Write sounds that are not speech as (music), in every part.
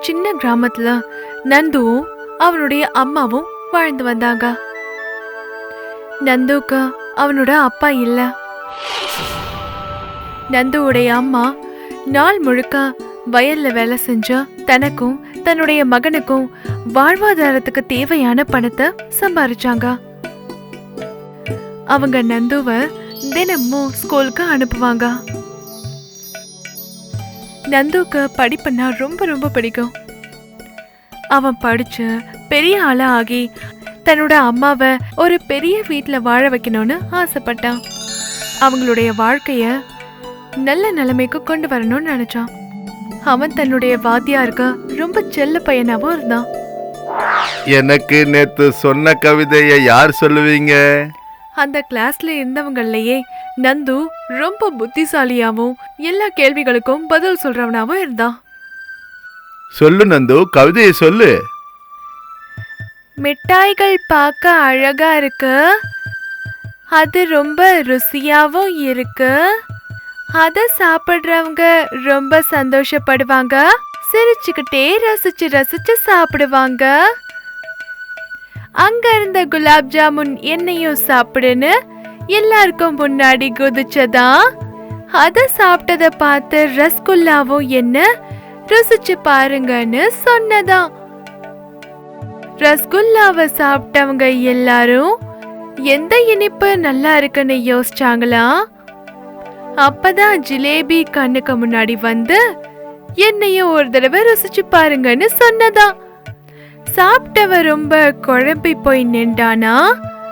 சின்ன கிராமத்துல நந்துவும் அவனுடைய அம்மாவும் வாழ்ந்து வந்தாங்க. நந்துக்கு அவனோட அப்பா இல்ல. நந்துவுடைய அம்மா நாள் முழுக்க வயல்ல வேலை செஞ்சு தனக்கும் தன்னுடைய மகனுக்கும் வாழ்வாதாரத்துக்கு தேவையான பணத்தை சம்பாரிச்சாங்க. அவங்க நந்துவ தினமும் ஸ்கூலுக்கு அனுப்புவாங்க. நந்துக்கு படிப்புன்னா ரொம்ப ரொம்ப பிடிக்கும். அவன் படிச்சு பெரிய ஆளா ஆகி தன்னோட அம்மாவை ஒரு பெரிய வீட்ல வாழ வைக்கணும்னு ஆசைப்பட்டான். அவங்களுடைய வாழ்க்கைய நல்ல நிலைமைக்கு கொண்டு வரணும்னு நினைச்சான். அவன் தன்னுடைய வாத்தியாருக்கு ரொம்ப செல்ல பையனாவும் இருந்தான். எனக்கு நேத்து சொன்ன கவிதையை யார் சொல்லுவீங்க? அந்த கிளாஸ்ல இருந்தவங்களையே நந்து ரொம்ப புத்திசாலியாவும் எல்லா கேள்விகளுக்கும் பதில் சொல்றவனாவும் இருந்தான். சொல்லு நந்து கவிதையை சொல்லு. மிட்டாய்கள் பார்க்க அழகா இருக்கு. அது ரொம்ப ருசியாவும் இருக்கு. அத சாப்பிடுறவங்க ரொம்ப சந்தோஷப்படுவாங்க. சிரிச்சுக்கிட்டே ரசிச்சு ரசிச்சு சாப்பிடுவாங்க. அங்க இருந்த குலாப் ஜாமுன் என்னையும் சாப்பிடுன்னு எல்லாருக்கும் முன்னாடி குதிச்சதா? அத சாப்பிட்டத பார்த்து ரஸ்குல்லாவும் என்ன ருசிச்சு பாருங்கன்னு சொன்னதாம் ரஸ்குல்லாவை சாப்பிட்டவங்க எல்லாரும் எந்த இனிப்பு நல்லா இருக்குன்னு யோசிச்சாங்களா? அப்பதான் ஜிலேபி கண்ணுக்கு முன்னாடி வந்து என்னையும் ஒரு தடவை ருசிச்சு பாருங்கன்னு சொன்னதான் சாப்பிட்டவ ரொம்ப குழம்பி போய் நின்றானா?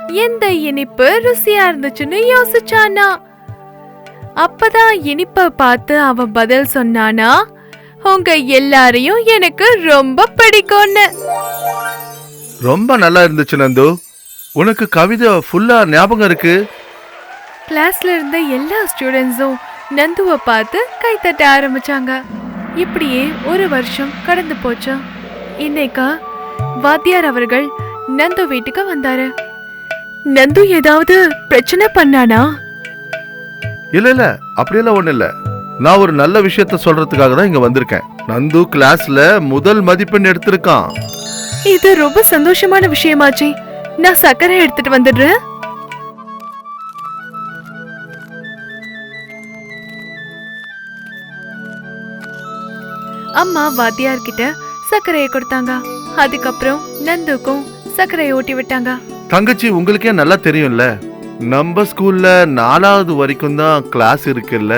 எந்த இனிப்பு ருசியா இருந்துச்சுன்னு யோசிச்சானா? அப்பதான் இனிப்ப பார்த்து அவன் பதில் சொன்னானா உங்க எல்லாரையும் எனக்கு ரொம்ப பிடிக்கும்னு. ரொம்ப நல்லா இருந்துச்சு நந்து. உனக்கு கவிதை ஃபுல்லா ஞாபகம் இருக்கு? கிளாஸ்ல இருந்த எல்லா ஸ்டூடெண்ட்ஸும் நந்துவை பார்த்து கைத்தட்ட ஆரம்பிச்சாங்க. இப்படியே ஒரு வருஷம் கடந்து போச்சு. இன்னைக்கு வாத்தியார் அவர்கள் நந்து வீட்டுக்கு வந்தாரு. நந்து ஏதாவது பிரச்சனை பண்ணானா? இல்ல இல்ல அப்படியெல்லாம் ஒண்ணு இல்ல. நான் ஒரு நல்ல விஷயத்த சொல்றதுக்காக தான் இங்க வந்திருக்கேன். நந்து கிளாஸ்ல முதல் மதிப்பெண் எடுத்திருக்கான். இது ரொம்ப சந்தோஷமான விஷயமாச்சே. நான் சக்கரை எடுத்துட்டு வந்துடுறேன். அம்மா வாத்தியார் கிட்ட சர்க்கரையை கொடுத்தாங்க. அதுக்கப்புறம் நந்துக்கும் சர்க்கரையை ஊட்டி விட்டாங்க. தங்கச்சி உங்களுக்கே நல்லா தெரியும்ல. நம்ம ஸ்கூல்ல நாலாவது வரைக்கும் தான் கிளாஸ் இருக்குல்ல.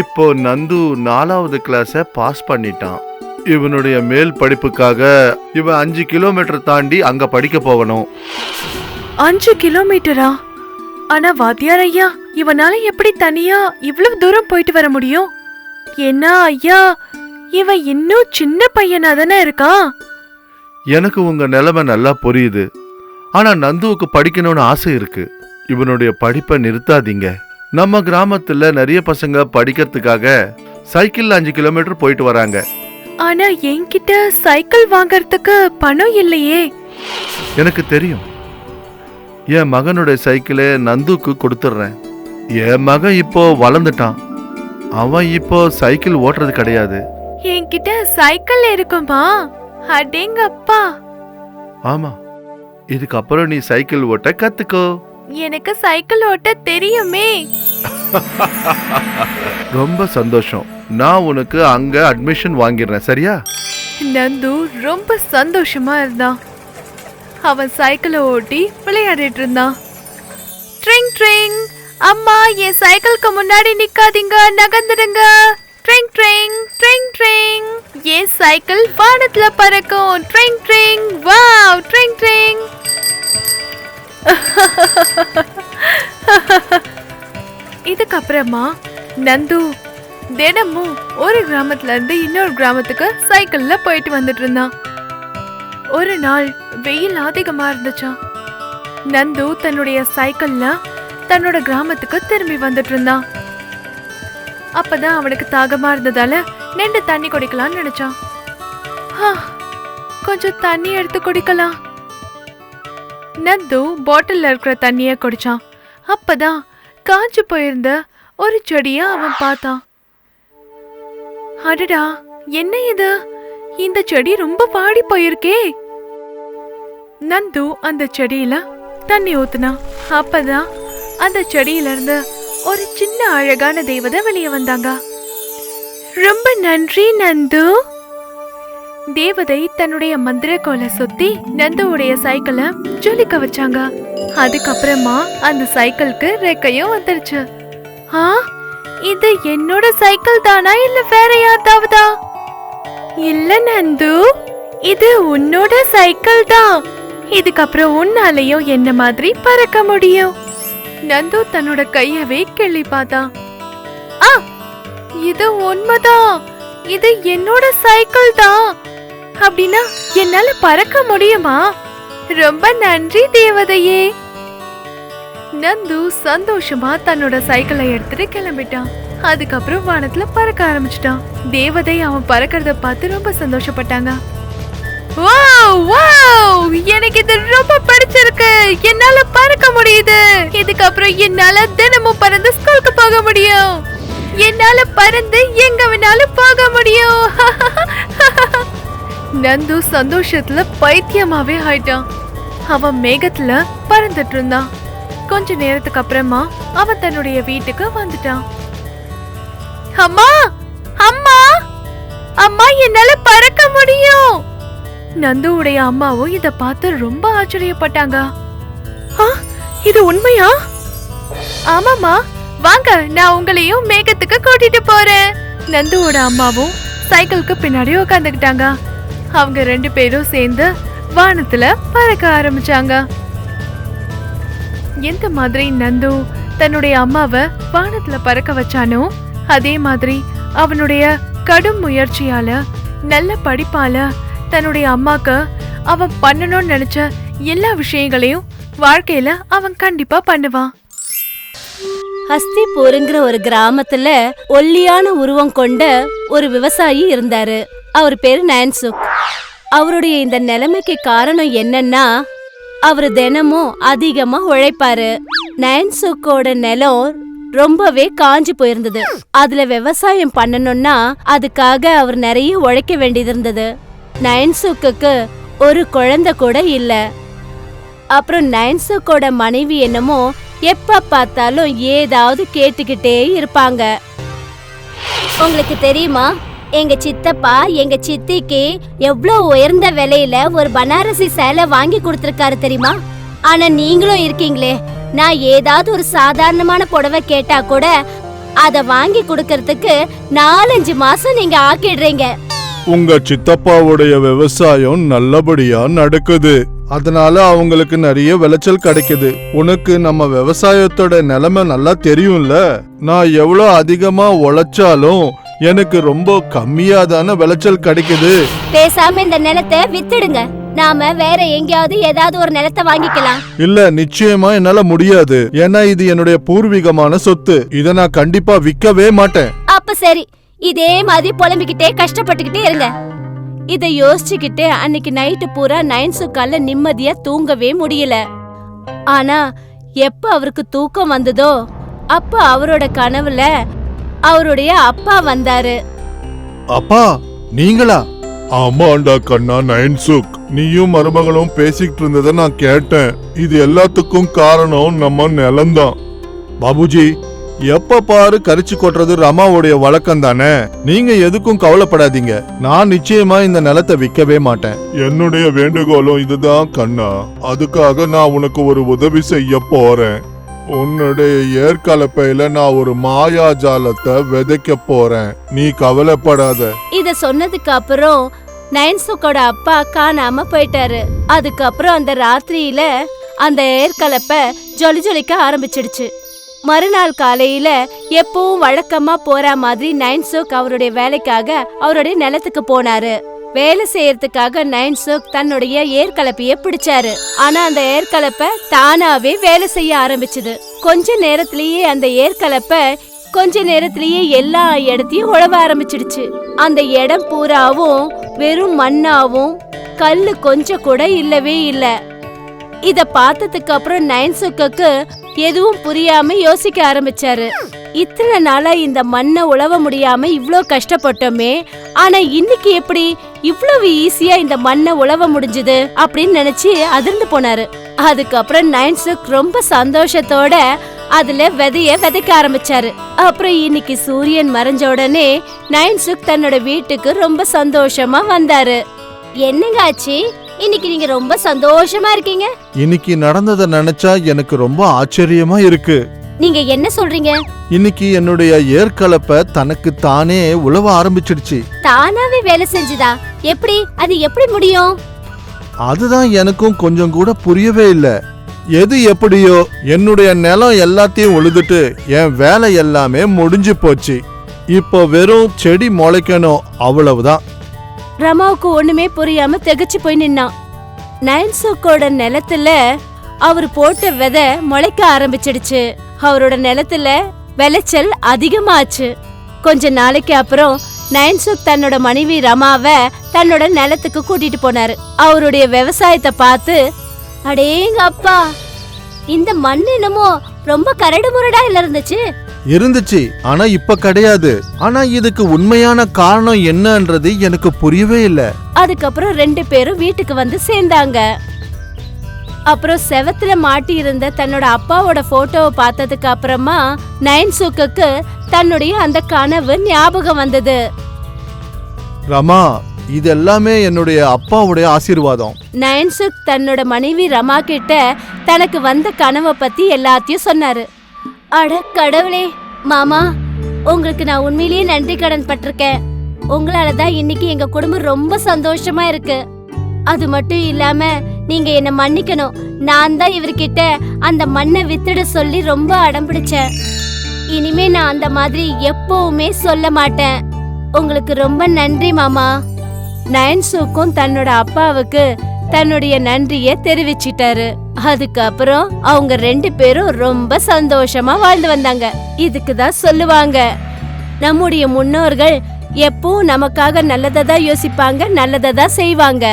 இப்போ நந்து நாலாவது கிளாஸ பாஸ் பண்ணிட்டான். இவனுடைய மேல் படிப்புக்காக இவன் அஞ்சு கிலோமீட்டர் தாண்டி அங்க படிக்க போகணும். அஞ்சு கிலோமீட்டரா ஆனா வாத்தியார் ஐயா இவனால எப்படி தனியா இவ்வளவு தூரம் போயிட்டு வர முடியும்? ஏன்னா ஐயா இவன் இன்னும் சின்ன பையனா தானே இருக்கான் எனக்கு உங்க நிலைமை நல்லா புரியுது. ஆனா நந்துவுக்கு படிக்கணும்னு ஆசை இருக்கு. இவனுடைய படிப்பை நிறுத்தாதீங்க. நம்ம கிராமத்துல நிறைய பசங்க படிக்கிறதுக்காக சைக்கிள்ல அஞ்சு கிலோமீட்டர் போயிட்டு வராங்க. ஆனா என்கிட்ட சைக்கிள் வாங்கறதுக்கு பணம் இல்லையே. எனக்கு தெரியும். என் மகனுடைய சைக்கிளை நந்துக்கு கொடுத்துட்றேன். என் மகன் இப்போ வளர்ந்துட்டான். அவன் இப்போ சைக்கிள் ஓட்டுறது கிடையாது. என்கிட்ட சைக்கிள் இருக்குமா? அடேங்கப்பா. ஆமா இதுக்கப்புறம் நீ சைக்கிள் ஓட்ட கத்துக்கோ. எனக்கு சைக்கிள் ஓட்ட தெரியுமே. (laughs) ரொம்ப சந்தோஷம். நான் உனக்கு அங்க அட்மிஷன் வாங்கிடுறேன் சரியா? நந்து ரொம்ப சந்தோஷமா இருந்தான். அவன் சைக்கிளை ஓட்டி விளையாடிட்டு இருந்தான். ட்ரிங் ட்ரிங். அம்மா என் சைக்கிளுக்கு முன்னாடி நிக்காதீங்க நகர்ந்துடுங்க. ட்ரிங் ட்ரிங் ட்ரிங் ட்ரிங் என் சைக்கிள் வானத்துல பறக்கும். Drink drink wow drink drink இதுக்கப்புறமா நந்து தினமும் ஒரு கிராமத்துல இருந்து இன்னொரு கிராமத்துக்கு சைக்கிள்ல போயிட்டு வந்துட்டு இருந்தான். ஒரு நாள் வெயில் அதிகமா இருந்துச்சா நந்து தன்னுடைய சைக்கிள்ல தன்னோட கிராமத்துக்கு திரும்பி வந்துட்டு இருந்தான். அப்பதான் அவனுக்கு தாகமா இருந்ததால நின்று தண்ணி குடிக்கலாம்னு நினைச்சான். கொஞ்சம் தண்ணி எடுத்து குடிக்கலாம். நந்து பாட்டில்ல இருக்கிற தண்ணிய குடிச்சான். அப்பதான் காஞ்சு போயிருந்த ஒரு செடிய அவன் பார்த்தான். அடடா என்ன இது? இந்த செடி ரொம்ப வாடி போயிருக்கே. நந்து அந்த செடியில தண்ணி ஊத்துனா. அப்பதான் அந்த செடியில இருந்து ஒரு சின்ன அழகான தேவதை வெளியே வந்தாங்க. ரொம்ப நன்றி நந்து. தேவதை தன்னுடைய மந்திர கோலை சுத்தி நந்துவுடைய சைக்கிளை ஜொலிக்க வச்சாங்க. அதுக்கப்புறமா அந்த சைக்கிளுக்கு ரெக்கையும் வந்துருச்சு. ஆ இது என்னோட சைக்கிள் தானா இல்ல வேற யார்தாவதா? இல்ல நந்து இது உன்னோட சைக்கிள் தான். இதுக்கப்புறம் உன்னாலையும் என்ன மாதிரி பறக்க முடியும்? நந்து தன்னோட கையவே கிள்ளி பார்த்தான் ஆ இது உண்மைதான் இது என்னோட சைக்கிள் தான் அப்படின்னா என்னால பறக்க முடியுமா? ரொம்ப நன்றி தேவதையே. நந்து சந்தோஷமா தன்னோட சைக்கிளை எடுத்துட்டு கிளம்பிட்டான் அதுக்கப்புறம் வானத்துல பறக்க ஆரம்பிச்சிட்டான் தேவதை அவன் பறக்கறத பார்த்து ரொம்ப சந்தோஷப்பட்டாங்க. Wow wow! எனக்கு இது ரொம்ப பிடிச்சிருக்கு. என்னால அப்புறம் என்னால தினமும் பறந்து ஸ்கூலுக்கு போக முடியும். என்னால பறந்து எங்க வேணாலும் போக முடியும். (laughs) நந்து சந்தோஷத்துல பைத்தியமாவே ஆயிட்டான். அவன் மேகத்துல பறந்துட்டு இருந்தான். கொஞ்ச நேரத்துக்கு அப்புறமா அவன் தன்னுடைய வீட்டுக்கு வந்துட்டான். அம்மா! அம்மா! அம்மா என்னால பறக்க முடியும்! நந்துவுடைய அம்மாவும் இத பார்த்து ரொம்ப ஆச்சரியப்பட்டாங்க. ஆ, இது உண்மையா? ஆமாமா வாங்க நான் உங்களையும் மேகத்துக்கு கூட்டிட்டு போறேன். நந்துவோட அம்மாவும் சைக்கிளுக்கு பின்னாடி உட்காந்துக்கிட்டாங்க அவங்க ரெண்டு பேரும் சேர்ந்து வானத்துல பறக்க ஆரம்பிச்சாங்க. எந்த மாதிரி நந்து தன்னுடைய அம்மாவை வானத்துல பறக்க வச்சானோ அதே மாதிரி அவனுடைய கடும் முயற்சியால நல்ல படிப்பால தன்னுடைய அம்மாக்கு அவன் பண்ணணும்னு நினைச்ச எல்லா விஷயங்களையும் வாழ்க்கையில அவன் கண்டிப்பா பண்ணுவான். ஹஸ்திபூருங்கிற ஒரு கிராமத்துல ஒல்லியான உருவம் கொண்ட ஒரு விவசாயி இருந்தாரு. அவர் பேரு நான்சுக் அவருடைய இந்த நிலைமைக்கு காரணம் என்னன்னா அவர் தினமும் அதிகமா உழைப்பாரு. நான்சுக்கோட நிலம் ரொம்பவே காஞ்சு போயிருந்தது. அதுல விவசாயம் பண்ணணும்னா அதுக்காக அவர் நிறைய உழைக்க வேண்டியது இருந்தது நயன்சுக்கு ஒரு குழந்தை கூட இல்ல. அப்புறம் நயன்சுக்கோட மனைவி என்னமோ எப்ப பார்த்தாலும் ஏதாவது கேட்டுக்கிட்டே இருப்பாங்க. உங்களுக்கு தெரியுமா? எங்க சித்தப்பா எங்க சித்திக்கு எவ்வளோ உயர்ந்த விலையில ஒரு பனாரசி சேலை வாங்கி கொடுத்துருக்காரு தெரியுமா? ஆனா நீங்களும் இருக்கீங்களே. நான் ஏதாவது ஒரு சாதாரணமான புடவை கேட்டா கூட அத வாங்கி கொடுக்கறதுக்கு நாலஞ்சு மாசம் நீங்க ஆக்கிடுறீங்க. உங்க சித்தப்பாவுடைய விவசாயம் நல்லபடியா நடக்குது. அதனால அவங்களுக்கு நிறைய விளைச்சல் கிடைக்குது. உனக்கு நம்ம விவசாயத்தோட நிலைமை நல்லா தெரியும்ல? நான் எவ்வளவு அதிகமா உழைச்சாலும் எனக்கு ரொம்ப கம்மியா தானே விளைச்சல் கிடைக்குது. பேசாம இந்த நிலத்தை வித்துடுங்க. நாம வேற எங்கேயாவது ஏதாவது ஒரு நிலத்தை வாங்கிக்கலாம். இல்ல நிச்சயமா என்னால முடியாது. ஏன்னா இது என்னுடைய பூர்வீகமான சொத்து. இத நான் கண்டிப்பா விக்கவே மாட்டேன். அப்ப சரி. இதே மாதிரி புலம்பிக்கிட்டே கஷ்டப்பட்டுக்கிட்டே இருங்க. இத யோசிச்சுக்கிட்டு அன்னைக்கு நைட்டு பூரா நயன்சுக்கால நிம்மதியா தூங்கவே முடியல. ஆனா எப்ப அவருக்கு தூக்கம் வந்ததோ அப்ப அவரோட கனவுல அவருடைய அப்பா வந்தாரு. அப்பா நீங்களா? ஆமாண்டா கண்ணா நயன்சுக் நீயும் மருமகளும் பேசிக்கிட்டு இருந்ததை நான் கேட்டேன். இது எல்லாத்துக்கும் காரணம் நம்ம நிலம்தான். பாபுஜி எப்ப பாரு கரிச்சு கொட்டுறது ரமாவுடைய வழக்கம் தானே? நீங்க எதுக்கும் கவலைப்படாதீங்க. நான் நிச்சயமா இந்த நிலத்தை விற்கவே மாட்டேன். என்னுடைய வேண்டுகோளும் இதுதான் கண்ணா. அதுக்காக நான் உனக்கு ஒரு உதவி செய்ய போறேன். உன்னுடைய ஏற்கலப்பையில நான் ஒரு மாயாஜாலத்தை விதைக்க போறேன். நீ கவலைப்படாத. இத சொன்னதுக்கு அப்புறம் நயன்சுக்கோட அப்பா காணாம போயிட்டாரு. அதுக்கப்புறம் அந்த ராத்திரியில அந்த ஏற்கலப்ப ஜொலி ஜொலிக்க ஆரம்பிச்சிடுச்சு. மறுநாள் காலையில எப்பவும் வழக்கமா போற மாதிரி நைன்சோக் அவருடைய வேலைக்காக அவருடைய நிலத்துக்கு போனாரு. வேலை செய்யறதுக்காக நைன்சோக் தன்னுடைய ஏற்கலப்பைய பிடிச்சாரு. ஆனா அந்த ஏற்கலப்ப தானாவே வேலை செய்ய ஆரம்பிச்சது. கொஞ்ச நேரத்திலேயே அந்த ஏற்கலப்ப கொஞ்ச நேரத்திலேயே எல்லா இடத்தையும் உழவ ஆரம்பிச்சிடுச்சு. அந்த இடம் பூராவும் வெறும் மண்ணாவும் கல்லு கொஞ்சம் கூட இல்லவே இல்லை. இத பார்த்ததுக்கு அப்புறம் நயன்சுக்கு எதுவும் புரியாம யோசிக்க ஆரம்பிச்சாரு. இத்தனை நாளா இந்த மண்ணை உழவ முடியாம இவ்ளோ கஷ்டப்பட்டோமே ஆனா இன்னைக்கு எப்படி இவ்வளவு ஈஸியா இந்த மண்ணை உழவ முடிஞ்சது அப்படின்னு நினைச்சு அதிர்ந்து போனாரு. அதுக்கப்புறம் நைன்சுக் ரொம்ப சந்தோஷத்தோட அதுல விதைய விதைக்க ஆரம்பிச்சாரு. அப்புறம் இன்னைக்கு சூரியன் மறைஞ்ச உடனே நைன்சுக் தன்னோட வீட்டுக்கு ரொம்ப சந்தோஷமா வந்தாரு. என்னங்க ஆச்சு? இன்னைக்கு நீங்க ரொம்ப சந்தோஷமா இருக்கீங்க. இன்னைக்கு நடந்ததை நினைச்சா எனக்கு ரொம்ப ஆச்சரியமா இருக்கு. நீங்க என்ன சொல்றீங்க? இன்னைக்கு என்னுடைய ஏற்கலப்பை தனக்கு தானே உழவ ஆரம்பிச்சிடுச்சு. தானாவே வேலை செஞ்சுதா? எப்படி? அது எப்படி முடியும்? அதுதான் எனக்கும் கொஞ்சம் கூட புரியவே இல்ல. எது எப்படியோ என்னுடைய நிலம் எல்லாத்தையும் உழுதுட்டு என் வேலை எல்லாமே முடிஞ்சு போச்சு. இப்போ வெறும் செடி முளைக்கணும் அவ்வளவுதான். ரமாவுக்கு ஒண்ணுமே புரியாம திகைச்சு போய் நின்னான். நயன்சுக்கோட நிலத்துல அவர் போட்ட விதை முளைக்க ஆரம்பிச்சிடுச்சு. அவரோட நிலத்துல விளைச்சல் அதிகமாச்சு. கொஞ்ச நாளைக்கு அப்புறம் நயன்சுக் தன்னோட மனைவி ரமாவை தன்னோட நிலத்துக்கு கூட்டிட்டு போனாரு. அவருடைய விவசாயத்தை பார்த்து அடேங்க அப்பா இந்த மண் என்னமோ ரொம்ப கரடு முரடா இல்ல இருந்துச்சு. இருந்துச்சு. ஆனா இப்ப கிடையாது. ஆனா இதுக்கு உண்மையான காரணம் என்னன்றது எனக்கு புரியவே இல்ல. அதுக்கப்புறம் ரெண்டு பேரும் வீட்டுக்கு வந்து சேர்ந்தாங்க. அப்புறம் செவத்துல மாட்டி இருந்த தன்னோட அப்பாவோட போட்டோவை பார்த்ததுக்கு அப்புறமா நயன் சுக்குக்கு தன்னுடைய அந்த கனவு ஞாபகம் வந்தது. ரமா இது எல்லாமே என்னுடைய அப்பாவுடைய ஆசீர்வாதம். நயன்சுக் தன்னோட மனைவி ரமா கிட்ட தனக்கு வந்த கனவை பத்தி எல்லாத்தையும் சொன்னாரு. அட கடவுளே மாமா உங்களுக்கு நான் உண்மையிலேயே நன்றி கடன் பட்டிருக்கேன். உங்களால தான் இன்னைக்கு எங்க குடும்பம் ரொம்ப சந்தோஷமா இருக்கு. அது மட்டும் இல்லாம நீங்க என்ன மன்னிக்கணும். நான் தான் இவர்கிட்ட அந்த மண்ணை வித்துட சொல்லி ரொம்ப அடம் பிடிச்சேன். இனிமே நான் அந்த மாதிரி எப்பவுமே சொல்ல மாட்டேன். உங்களுக்கு ரொம்ப நன்றி மாமா. நயன்சுக்கும் தன்னோட அப்பாவுக்கு தன்னுடைய நன்றியை தெரிவிச்சிட்டாரு. அதுக்கப்புறம் அவங்க ரெண்டு பேரும் ரொம்ப சந்தோஷமா வாழ்ந்து வந்தாங்க. இதுக்கு தான் சொல்லுவாங்க. நம்முடைய முன்னோர்கள் எப்பவும் நமக்காக நல்லதை தான் யோசிப்பாங்க நல்லதை தான் செய்வாங்க.